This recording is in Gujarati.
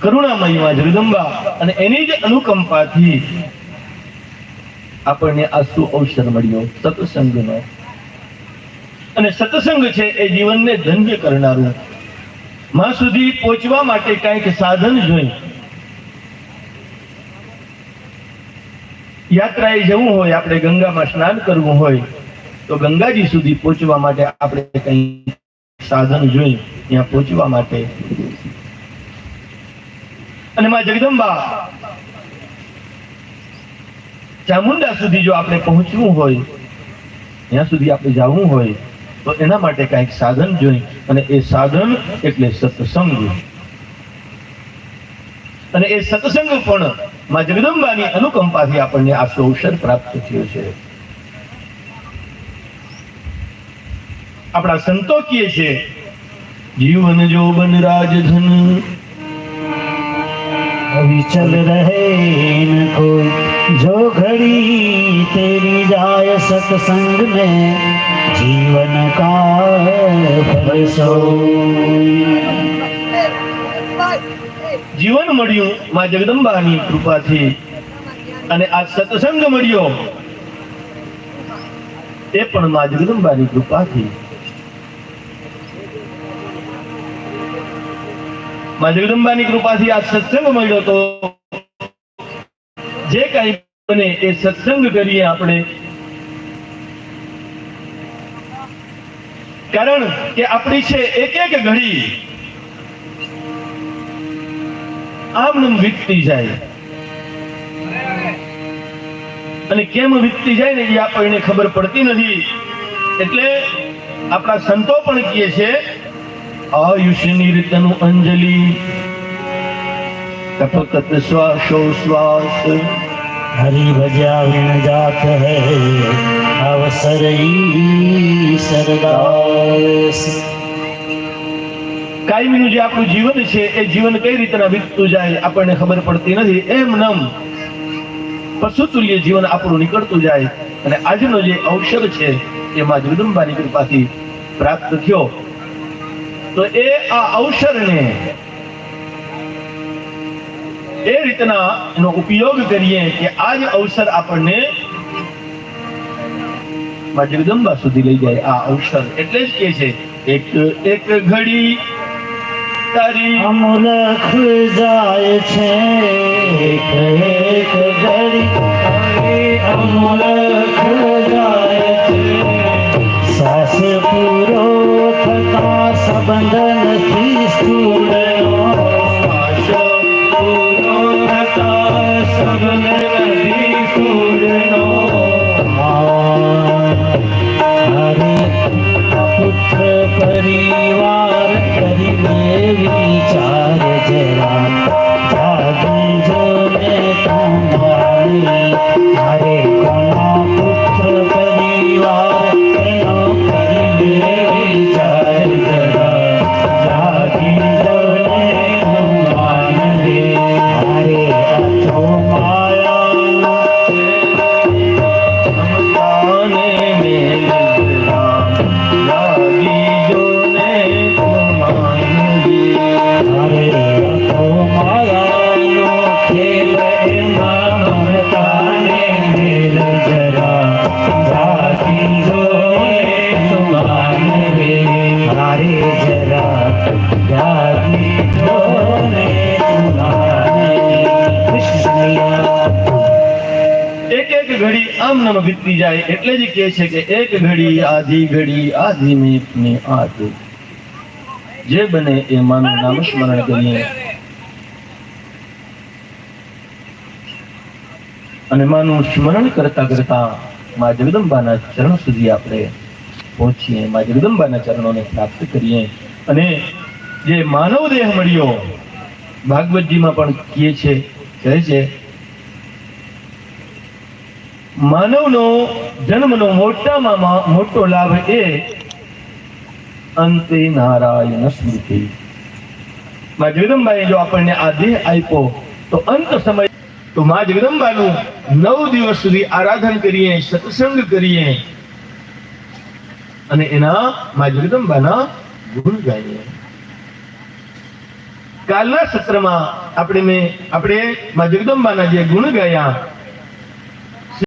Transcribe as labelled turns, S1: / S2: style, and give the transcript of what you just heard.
S1: કરુણામયી જગદંબા અને એની જ અનુકંપાથી આપણને આ સુ અવસર મળ્યો? સત્સંગનો. અને સત્સંગ છે એ જીવનને ધન્ય કરનારું. માં સુધી પહોંચવા માટે કંઈક સાધન જોઈ. યાત્રાએ જવું હોય, આપણે ગંગામાં સ્નાન કરવું હોય, તો ગંગાજી સુધી પહોંચવા માટે આપણે કંઈ સાધન જોઈ. ત્યાં પહોંચવા માટે અને માં જગદંબા ચામુંડા સુધી જો આપણે પહોંચવું હોય, ત્યાં સુધી આપણે જવું હોય, તો એના માટે કંઈક સાધન જોઈ અને એ સાધન એટલે સત્સંગ. અને એ સત્સંગ પણ માં જગદંબાની અનુકંપાથી આપણને આ અવસર પ્રાપ્ત થયો છે. આપણા સંતો કીએ છે, જીવન જોબન રાજધન
S2: विचल रहे न कोई जो घड़ी तेरी जाय सत्संग में जीवन का फल सो
S1: જીવન મળ્યું માં જગદંબાની કૃપાથી અને આ સત્સંગ મળ્યો એ પણ માં જગદંબાની કૃપાથી માં જગદંબાની કૃપાથી આ સત્સંગ મળ્યો તો જે કઈ બને એ સત્સંગ કરીએ આપણે. કારણ કે આપણી છે એક એક ઘડી આમ નમ વીતતી જાય. અને કેમ વીતતી જાય ને એ આપણને ખબર પડતી નથી. એટલે આપણા સંતો પણ કહે છે આયુષ્યની તનુ અંજલિ. કફકત શ્વાસો શ્વાસ.
S2: હરી ભજ્યા વિણ જાત હે. અવસર સરદાસ.
S1: કાયમીનું જે આપણું જીવન છે એ જીવન કઈ રીતના વીતતું જાય આપણને ખબર પડતી નથી. એમ નમ પશુતુલ્ય જીવન આપણું નીકળતું જાય. અને આજનો જે અવસર છે એમાં માં જગદંબાની કૃપાથી પ્રાપ્ત થયો. તો એ આ અવસરને એ રીતના એનો ઉપયોગ કરીએ કે આ જ અવસર આપણને જગદંબા સુધી લઈ જાય આ અવસર. એટલે જ કે છે, એક એક ઘડી તારી
S2: અમલખ જાય છે, એક એક ઘડી. અમલખ જાય હરે
S1: એક ઘડી આમ નમ વીતી જાય એટલે જ કહે છે કે એક ઘડી આધી ઘડી, આધી મિનિટ ને આધી. જે બને એ માનું નામ સ્મરણ કરીએ. અને માનું સ્મરણ કરતા કરતા મા જગદંબાના ચરણ સુધી આપણે પહોંચીએ, મા જગદંબાના ચરણોને પ્રાપ્ત કરીએ. અને જે માનવ દેહ મળ્યો, ભાગવતજીમાં પણ કહે છે કહે છે માનવનો, જન્મનો મોટામાં મોટો લાભ એ અંતે નારાયણ સ્મૃતિ. માં જગદંબાએ જો આપણને આ દેહ આપ્યો, તો અંત સમય તો માં જગદંબાનું નવ દિવસ સુધી આરાધન કરીએ, સત્સંગ કરીએ. અને એના માં જગદંબાના ગુણ ગાઈએ. કાલના સત્રમાં આપણે મેં આપણે માં જગદંબાના જે ગુણ ગાયા